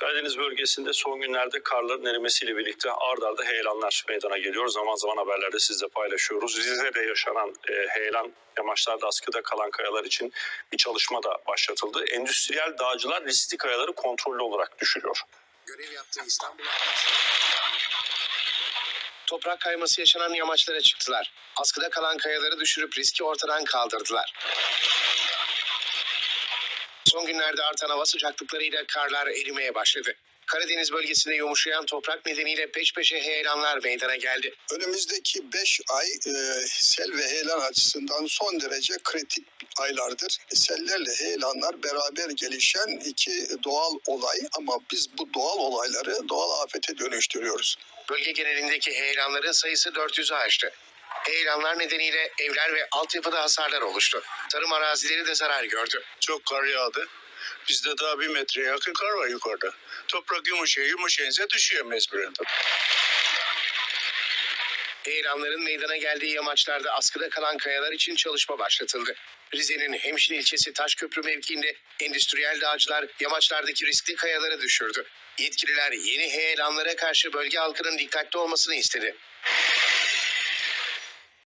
Karadeniz bölgesinde son günlerde karların erimesiyle birlikte ard arda heyelanlar meydana geliyor. Zaman zaman haberlerde sizle paylaşıyoruz. Rize'de yaşanan e, heyelan yamaçlarda askıda kalan kayalar için bir çalışma da başlatıldı. Endüstriyel dağcılar riskli kayaları kontrollü olarak düşürüyor. görev yaptığı İstanbul Toprak kayması yaşanan yamaçlara çıktılar. Askıda kalan kayaları düşürüp riski ortadan kaldırdılar. Son günlerde artan hava sıcaklıklarıyla karlar erimeye başladı. Karadeniz bölgesinde yumuşayan toprak nedeniyle peş peşe heyelanlar meydana geldi. Önümüzdeki 5 ay e, sel ve heyelan açısından son derece kritik aylardır. Sellerle heyelanlar beraber gelişen iki doğal olay ama biz bu doğal olayları doğal afete dönüştürüyoruz. Bölge genelindeki heyelanların sayısı 400'ü aştı. Heyelanlar nedeniyle evler ve altyapıda hasarlar oluştu. Tarım arazileri de zarar gördü. Çok kar yağdı. Bizde daha bir metreye yakın kar var yukarıda. Toprak yumuşaya yumuşayınca düşüyor mecburen. Heyelanların meydana geldiği yamaçlarda askıda kalan kayalar için çalışma başlatıldı. Rize'nin Hemşin ilçesi Taşköprü mevkiinde endüstriyel dağcılar yamaçlardaki riskli kayaları düşürdü. Yetkililer yeni heyelanlara karşı bölge halkının dikkatli olmasını istedi.